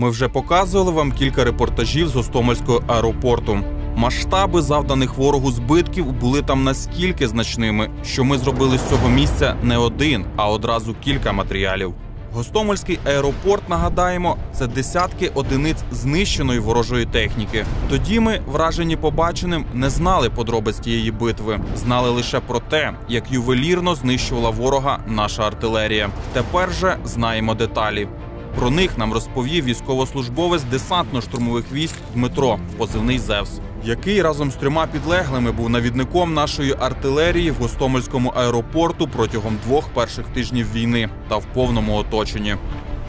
Ми вже показували вам кілька репортажів з Гостомельського аеропорту. Масштаби завданих ворогу збитків були там наскільки значними, що ми зробили з цього місця не один, а одразу кілька матеріалів. Гостомельський аеропорт, нагадаємо, це десятки одиниць знищеної ворожої техніки. Тоді ми, вражені побаченим, не знали подробиць тієї битви, знали лише про те, як ювелірно знищувала ворога наша артилерія. Тепер же знаємо деталі. Про них нам розповів військовослужбовець десантно-штурмових військ Дмитро, позивний Зевс, який разом з трьома підлеглими був навідником нашої артилерії в Гостомельському аеропорту протягом двох перших тижнів війни та в повному оточенні.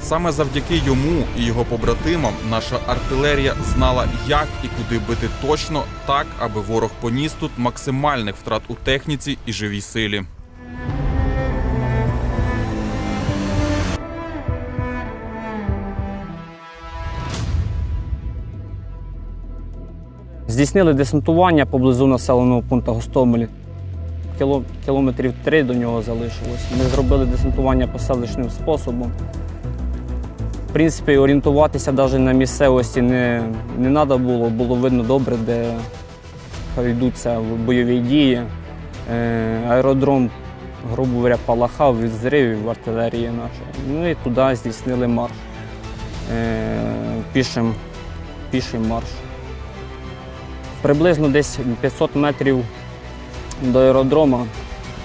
Саме завдяки йому і його побратимам наша артилерія знала, як і куди бити точно, так аби ворог поніс тут максимальних втрат у техніці і живій силі. Здійснили десантування поблизу населеного пункту Гостомелі. Кіло, кілометрів три до нього залишилось. Ми зробили десантування поселищним способом. В принципі, орієнтуватися навіть на місцевості не, не треба було, було видно добре, де йдуться бойові дії. Е, аеродром, грубо говоря, палахав від зривів артилерії нашої. Ну і туди здійснили марш. Е, пішим, піший марш. Приблизно десь 500 метрів до аеродрома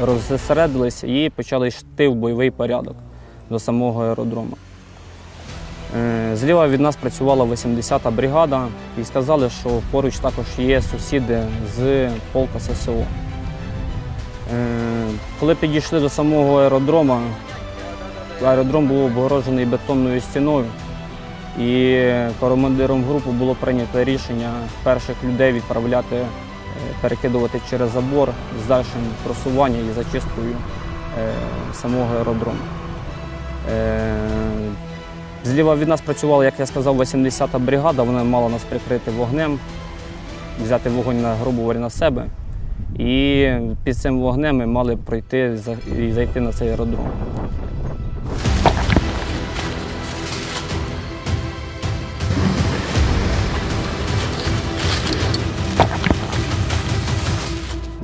розсередилися і почали йти в бойовий порядок до самого аеродрому. Е, Зліва від нас працювала 80-та бригада і сказали, що поруч також є сусіди з полка ССО. Е, Коли підійшли до самого аеродрома, аеродром був обгорожений бетонною стіною. І командиром групи було прийнято рішення перших людей відправляти, е, перекидувати через забор з дальшим просуванням і зачисткою е, самого аеродрому. Е, Зліва від нас працювала, як я сказав, 80-та бригада, вона мала нас прикрити вогнем, взяти вогонь на грубо говоря, на себе. І під цим вогнем ми мали пройти і зайти на цей аеродром.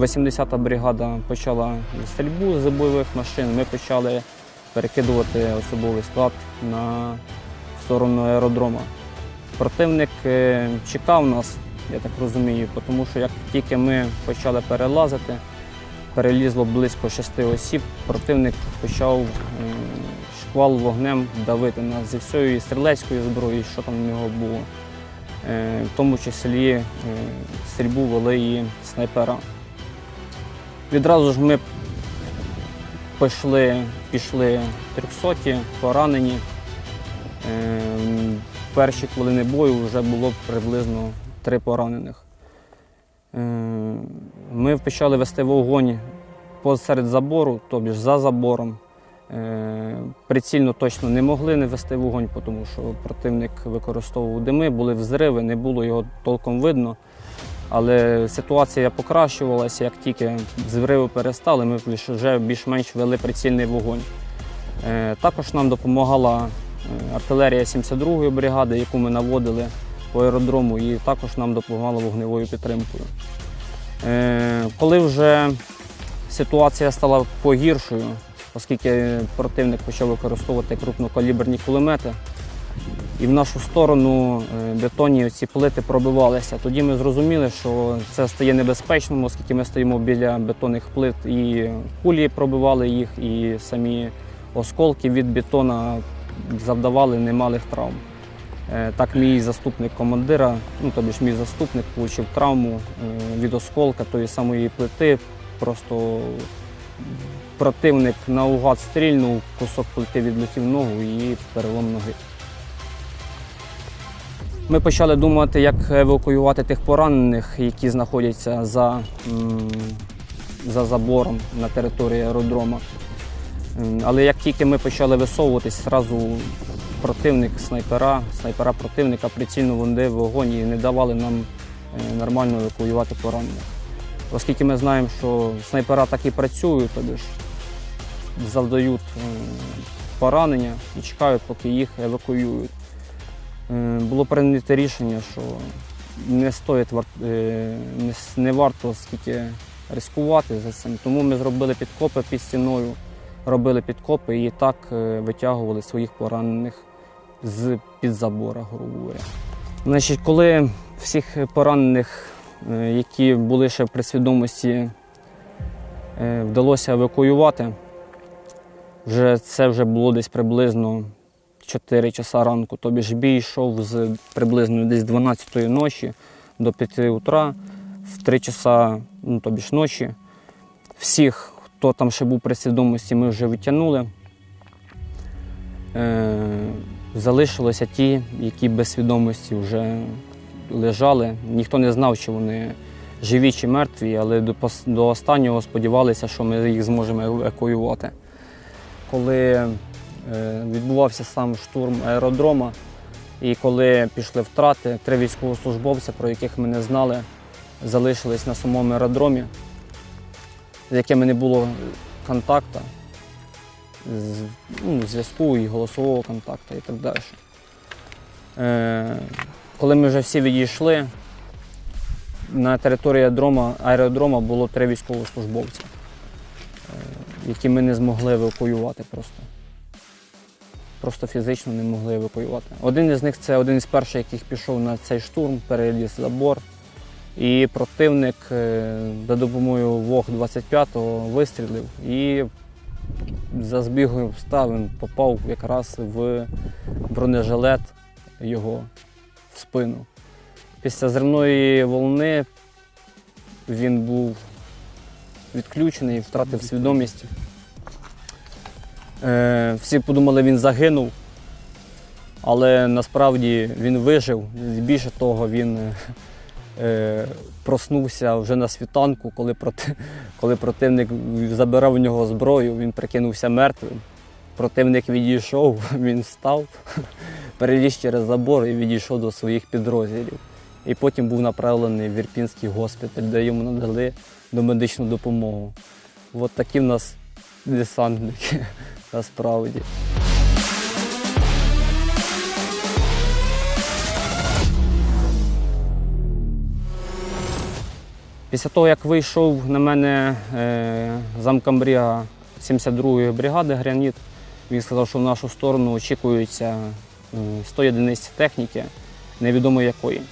80-та бригада почала стрільбу з бойових машин. Ми почали перекидувати особовий склад на сторону аеродрома. Противник е, чекав нас, я так розумію, тому що як тільки ми почали перелазити, перелізло близько шести осіб, противник почав шквал вогнем давити нас зі всієї стрілецької зброї, що там в нього було. Е, В тому числі е, стрільбу вели і снайпера. Відразу ж ми пішли, пішли трьохсоті, поранені. Е, перші хвилини бою вже було приблизно три поранених. Е, Ми почали вести вогонь посеред забору, тобто за забором. Е, Прицільно точно не могли не вести вогонь, тому що противник використовував дими, були взриви, не було його толком видно. Але ситуація покращувалася, як тільки зриви перестали, ми вже більш-менш вели прицільний вогонь. Е, Також нам допомагала е, артилерія 72-ї бригади, яку ми наводили по аеродрому, і також нам допомагала вогневою підтримкою. Е, Коли вже ситуація стала погіршою, оскільки противник почав використовувати крупнокаліберні кулемети, і в нашу сторону е, бетонні ці плити пробивалися. Тоді ми зрозуміли, що це стає небезпечним, оскільки ми стоїмо біля бетонних плит, і кулі пробивали їх, і самі осколки від бетона завдавали немалих травм. Е, Так, мій заступник командира, ну тобі ж мій заступник, отримав травму е, від осколка тої самої плити. Просто противник наугад стрільнув, кусок плити відлетів ногу і перелом ноги. Ми почали думати, як евакуювати тих поранених, які знаходяться за, за забором на території аеродрома. Але як тільки ми почали висовуватись, одразу противник, снайпера, снайпера противника прицільно водив вогонь і не давали нам е, нормально евакуювати поранених. Оскільки ми знаємо, що снайпера так і працюють, тобі ж завдають поранення і чекають, поки їх евакуюють. Е, було прийнято рішення, що не стоїть е, не, варто скільки ризикувати за цим. Тому ми зробили підкопи під стіною, робили підкопи і так е, витягували своїх поранених з під забора, грубо. Значить, коли всіх поранених, які були ще при свідомості, вдалося евакуювати, вже це вже було десь приблизно 4 часа ранку. Тобі ж бій йшов з приблизно десь 12 ночі до 5 утра, в 3 часа, ну тобі ж ночі. Всіх, хто там ще був при свідомості, ми вже витягнули. Е, залишилися ті, які без свідомості вже лежали. Ніхто не знав, чи вони живі чи мертві, але до, до останнього сподівалися, що ми їх зможемо евакуювати. Коли відбувався сам штурм аеродрома, і коли пішли втрати, три військовослужбовця, про яких ми не знали, залишились на самому аеродромі, з якими не було контакту, ну, зв'язку і голосового контакту і так далі. Е, коли ми вже всі відійшли, на території аеродрома, аеродрома було три військовослужбовця, е, які ми не змогли евакуювати просто. Просто фізично не могли евакуювати. Один із них це один із перших, яких пішов на цей штурм, переліз забор. І противник е, за допомогою ВОГ-25-го вистрілив і за збігом обставин попав якраз в бронежилет його в спину. Після зривної волни він був відключений, і втратив свідомість. Е, всі подумали, він загинув, але насправді він вижив. Більше того, він е, е, проснувся вже на світанку, коли, проти, коли противник забирав у нього зброю, він прикинувся мертвим. Противник відійшов, він встав, переліз через забор і відійшов до своїх підрозділів. І потім був направлений в Ірпінський госпіталь, де йому надали домедичну допомогу. От такі в нас десантники насправді. Після того, як вийшов на мене е, замкамбріга 72-ї бригади Граніт, він сказав, що в нашу сторону очікується е, 100 одиниць техніки, невідомо якої.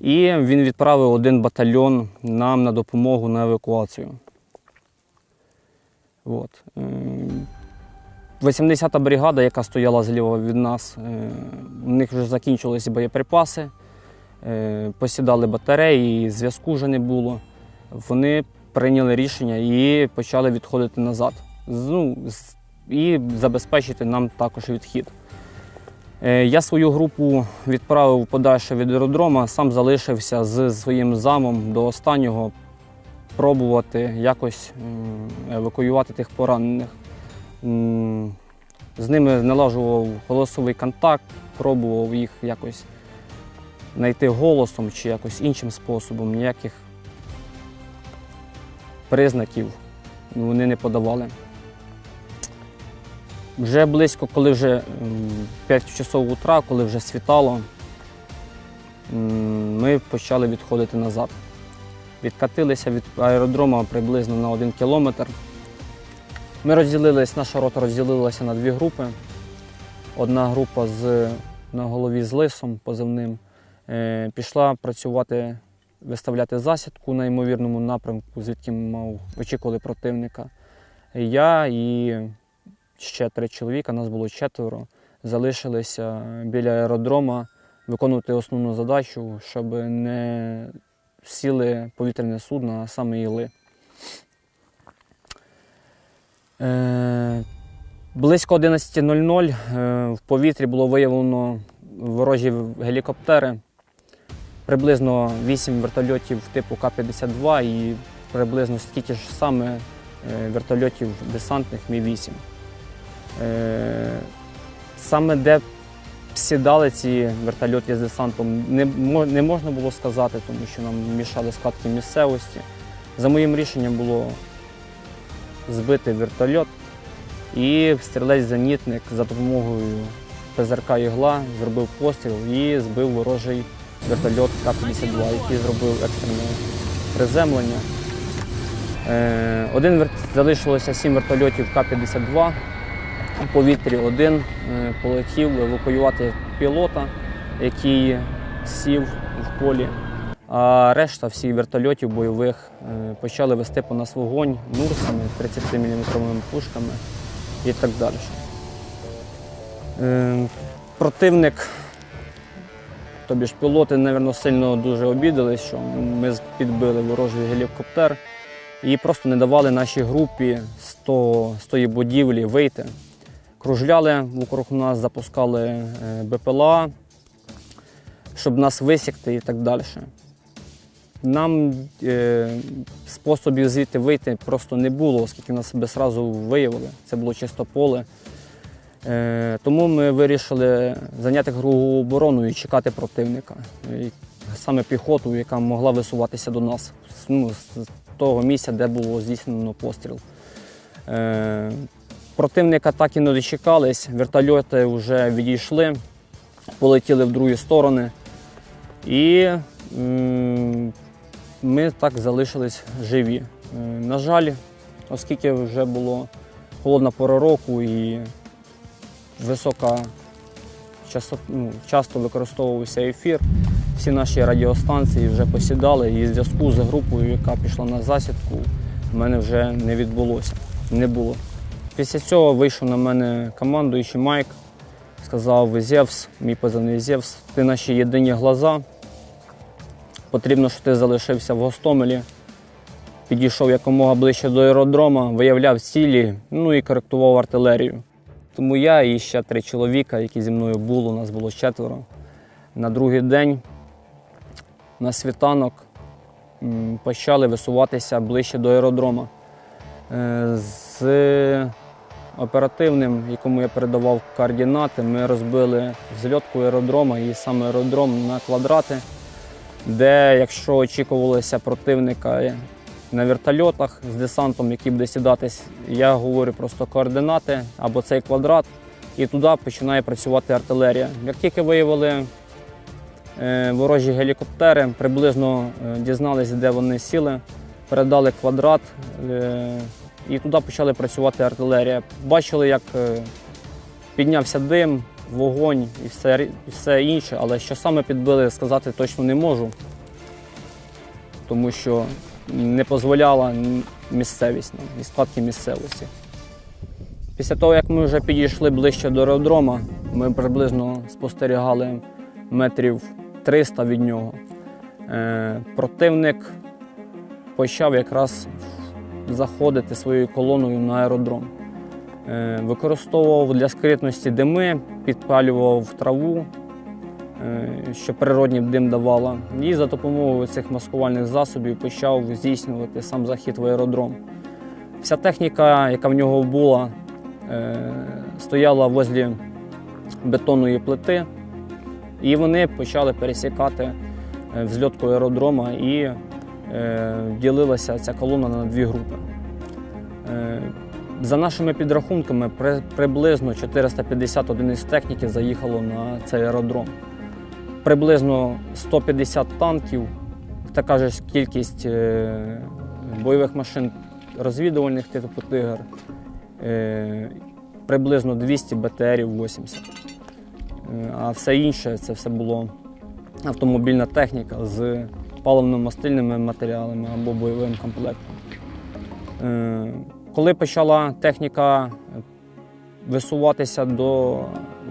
І він відправив один батальйон нам на допомогу на евакуацію. От. Е, 80-та бригада, яка стояла зліва від нас, е, у них вже закінчилися боєприпаси, е, посідали батареї, зв'язку вже не було. Вони прийняли рішення і почали відходити назад. Ну, і забезпечити нам також відхід. Е, Я свою групу відправив подальше від аеродрома, сам залишився з своїм замом до останнього пробувати якось евакуювати тих поранених. З ними налажував голосовий контакт, пробував їх якось знайти голосом чи якось іншим способом. Ніяких признаків вони не подавали. Вже близько, коли вже 5 часов утра, коли вже світало, ми почали відходити назад. Відкатилися від аеродрома приблизно на один кілометр. Ми розділились, наша рота розділилася на дві групи. Одна група з, на голові з лисом позивним е, пішла працювати, виставляти засідку на ймовірному напрямку, звідки мав, очікували противника. Я і ще три чоловіка, нас було четверо, залишилися біля аеродрома виконувати основну задачу, щоб не сіли повітряне судно, а саме іли. Е, Близько 11.00 е, в повітрі було виявлено ворожі гелікоптери, приблизно 8 вертольотів типу К-52 і приблизно стільки ж саме е, вертольотів десантних Мі-8. Е, Саме де сідали ці вертольоти з десантом, не, не можна було сказати, тому що нам мішали складки місцевості. За моїм рішенням було збити вертольот І стрілець-зенітник за допомогою ПЗРК «Ігла» зробив постріл і збив ворожий вертольот К-52, який зробив екстрене приземлення. Е, Один залишилося сім вертольотів К-52. У повітрі один е, полетів евакуювати пілота, який сів в полі. А решта всіх вертольотів бойових е, почали вести по нас вогонь нурсами, 30-мм пушками і так далі. Е, Противник, тобі ж пілоти, мабуть, сильно дуже обідались, що ми підбили ворожий гелікоптер і просто не давали нашій групі з, з тої будівлі вийти. Кружляли вокруг нас, запускали е, БПЛА, щоб нас висікти і так далі. Нам е, способів звідти вийти просто не було, оскільки нас себе одразу виявили. Це було чисто поле. Е, тому ми вирішили зайняти кругову оборону і чекати противника. І саме піхоту, яка могла висуватися до нас ну, з того місця, де було здійснено постріл. Противника так і не дочекались, вертольоти вже відійшли, полетіли в другі сторони. І ми так залишились живі. Е, На жаль, оскільки вже було холодна пора року і висока часто, ну, часто використовувався ефір, всі наші радіостанції вже посідали, і зв'язку з групою, яка пішла на засідку, в мене вже не відбулося. Не було. Після цього вийшов на мене командуючий Майк, сказав Зевс, мій позивний Зевс, ти наші єдині глаза. Потрібно, щоб ти залишився в Гостомелі. Підійшов якомога ближче до аеродрома, виявляв цілі, ну і коректував артилерію. Тому я і ще три чоловіка, які зі мною були, у нас було четверо. На другий день на світанок почали висуватися ближче до аеродрома. Е, З оперативним, якому я передавав координати, ми розбили взльотку аеродрома і сам аеродром на квадрати, де, якщо очікувалося противника на вертольотах з десантом, який буде сідатись, я говорю просто координати або цей квадрат, і туди починає працювати артилерія. Як тільки виявили е, ворожі гелікоптери, приблизно е, дізналися, де вони сіли, передали квадрат, е, і туди почали працювати артилерія. Бачили, як е, піднявся дим, вогонь і все, і все інше, але що саме підбили, сказати точно не можу, тому що не дозволяла місцевість і складки місцевості. Після того, як ми вже підійшли ближче до аеродрома, ми приблизно спостерігали метрів 300 від нього. Е, противник почав якраз заходити своєю колоною на аеродром. Е, використовував для скритності дими, підпалював траву, е, що природній дим давала. І за допомогою цих маскувальних засобів почав здійснювати сам захід в аеродром. Вся техніка, яка в нього була, е, стояла возле бетонної плити, і вони почали пересікати взльотку аеродрома і ділилася ця колона на дві групи. Е, За нашими підрахунками, приблизно 450 одиниць техніки заїхало на цей аеродром. Приблизно 150 танків, така ж кількість е, бойових машин розвідувальних типу «Тигр», е, приблизно 200 БТРів 80. Е, А все інше це все було автомобільна техніка з паливно-мастильними матеріалами або бойовим комплектом. Е, Коли почала техніка висуватися до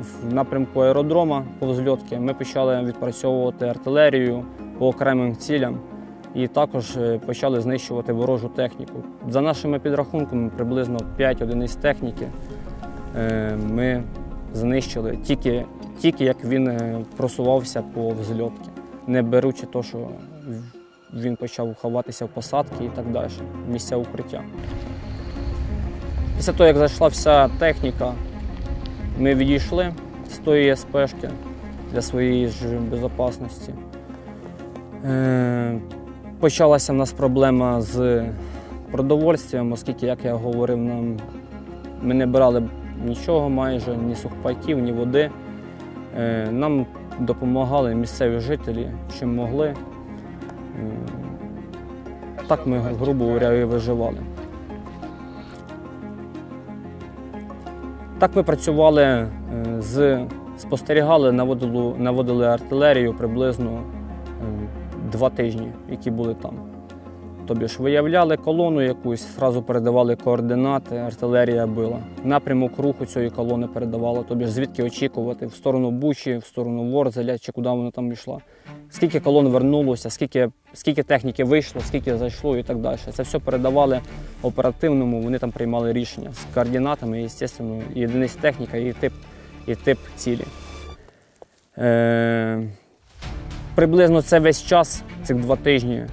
в напрямку аеродрома по взльотки, ми почали відпрацьовувати артилерію по окремим цілям і також е, почали знищувати ворожу техніку. За нашими підрахунками, приблизно 5 одиниць техніки е, ми знищили тільки, тільки як він просувався по взльотки, не беручи то, що він почав ховатися в посадки і так далі, місця укриття. Після того, як зайшла вся техніка, ми відійшли з тої СПшки для своєї ж безпечності. Е, Почалася в нас проблема з продовольствям, оскільки, як я говорив, нам Ми не брали нічого майже, ні сухпайків, ні води. Е, Нам допомагали місцеві жителі, чим могли. Так ми, грубо говоря, і виживали. Так ми працювали е, з спостерігали, наводили, наводили артилерію приблизно е, два тижні, які були там. Тобі ж виявляли колону якусь, одразу передавали координати, артилерія била. Напрямок руху цієї колони передавала, тобі ж звідки очікувати, в сторону Бучі, в сторону Ворзеля чи куди вона там йшла. Скільки колон вернулося, скільки, скільки техніки вийшло, скільки зайшло і так далі. Це все передавали оперативному, вони там приймали рішення з координатами, і, звісно, і техніка, і тип, і тип цілі. Е, приблизно це весь час, цих два тижні.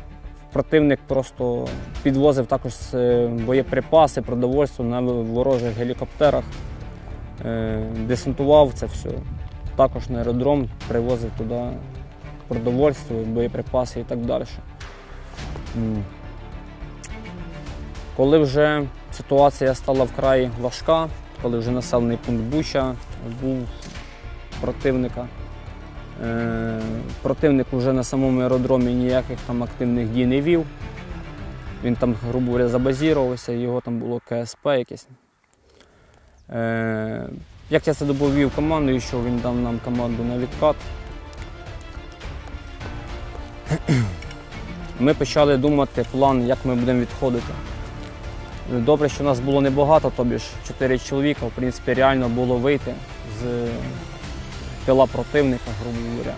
Противник просто підвозив також е, боєприпаси, продовольство на ворожих гелікоптерах, е, десантував це все. Також на аеродром привозив туди продовольство, боєприпаси і так далі. Коли вже ситуація стала вкрай важка, коли вже населений пункт Буча був противника. Е, Противник вже на самому аеродромі ніяких там активних дій не вів. Він там, грубо говоря, забазірувався, його там було КСП якесь. Е, Як я це доповів команду, що він дав нам команду на відкат. Ми почали думати план, як ми будемо відходити. Добре, що нас було небагато, тобі ж 4 чоловіка, в принципі, реально було вийти з тила противника, грубо говоря.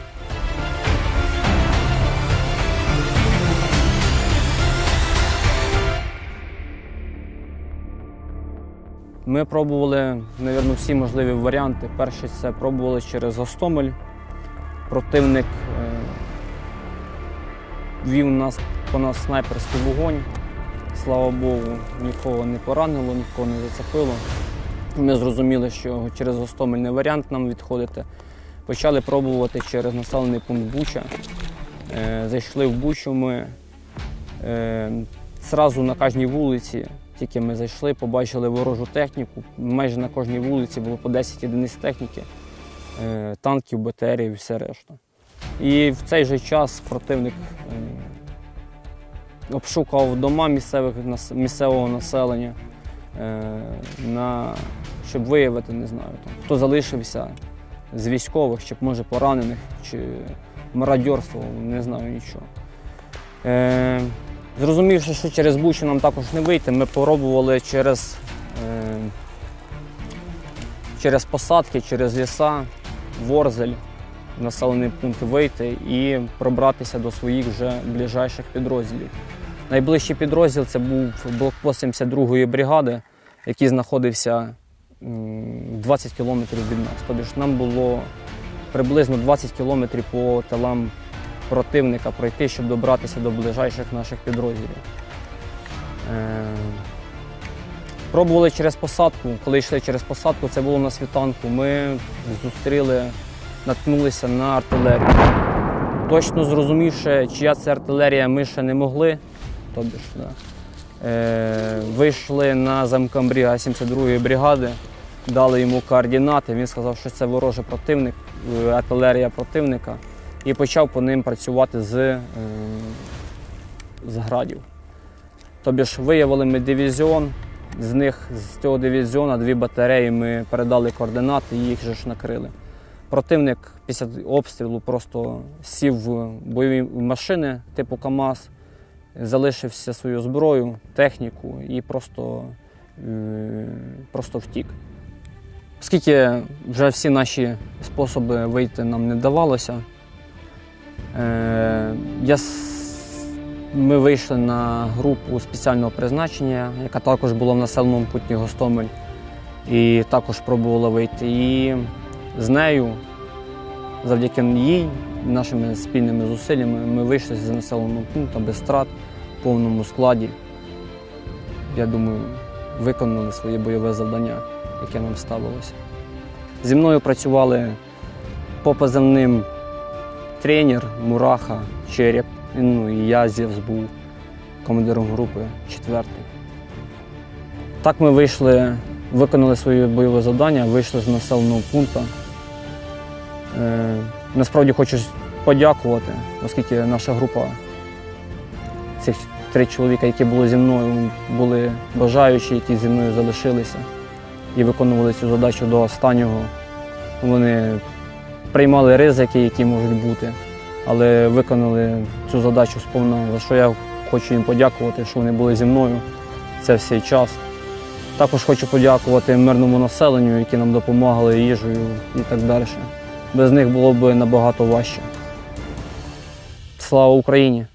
Ми пробували, мабуть, всі можливі варіанти. Перший це пробували через Гостомель. Противник е, вів нас по нас снайперський вогонь. Слава Богу, нікого не поранило, нікого не зацепило. Ми зрозуміли, що через Гостомель не варіант нам відходити. Почали пробувати через населений пункт Буча. Е, Зайшли в Бучу ми. Е, Зразу на кожній вулиці, тільки ми зайшли, побачили ворожу техніку. Майже на кожній вулиці було по 10 одиниць техніки, е, танків, БТРів і все решта. І в цей же час противник е, обшукав дома місцевих, місцевого населення, е, на, щоб виявити, не знаю, хто залишився з військових, чи може поранених, чи мародьорство, не знаю нічого. Е, зрозумівши, що через Бучу нам також не вийти, ми пробували через, е, через посадки, через ліса, Ворзель, населений пункт вийти і пробратися до своїх вже ближайших підрозділів. Найближчий підрозділ це був блокпост 72-ї бригади, який знаходився 20 кілометрів від нас. Тобто ж нам було приблизно 20 кілометрів по тилам противника пройти, щоб добратися до ближайших наших підрозділів. Е, Пробували через посадку. Коли йшли через посадку, це було на світанку. Ми зустріли, наткнулися на артилерію. Точно зрозумівши, чия це артилерія, ми ще не могли. Тобі ж, да. е, вийшли на замкомбріга 72-ї бригади, дали йому координати. Він сказав, що це ворожий противник, е, артилерія противника, і почав по ним працювати з, е, з градів. Тобі ж виявили ми дивізіон, з них з цього дивізіону дві батареї ми передали координати і їх же ж накрили. Противник після обстрілу просто сів в бойові машини типу КАМАЗ, залишився свою зброю, техніку і просто, е, просто втік. Оскільки вже всі наші способи вийти нам не давалося, е, ми вийшли на групу спеціального призначення, яка також була в населеному пункті Гостомель, і також пробувала вийти. І з нею, завдяки їй, нашими спільними зусиллями, ми вийшли з населеного пункту без страт в повному складі. Я думаю, виконали своє бойове завдання, яке нам ставилося. Зі мною працювали по позивним тренер, Мураха, Череп. Ну і я Зевс був командиром групи четвертий. Так ми вийшли виконали своє бойове завдання, вийшли з населеного пункту. Е, Насправді хочу подякувати, оскільки наша група цих три чоловіка, які були зі мною, були бажаючі, які зі мною залишилися і виконували цю задачу до останнього. Вони приймали ризики, які можуть бути, але виконали цю задачу сповна, за що я хочу їм подякувати, що вони були зі мною це всій час. Також хочу подякувати мирному населенню, які нам допомагали їжею і так далі. Без них було б набагато важче. Слава Україні!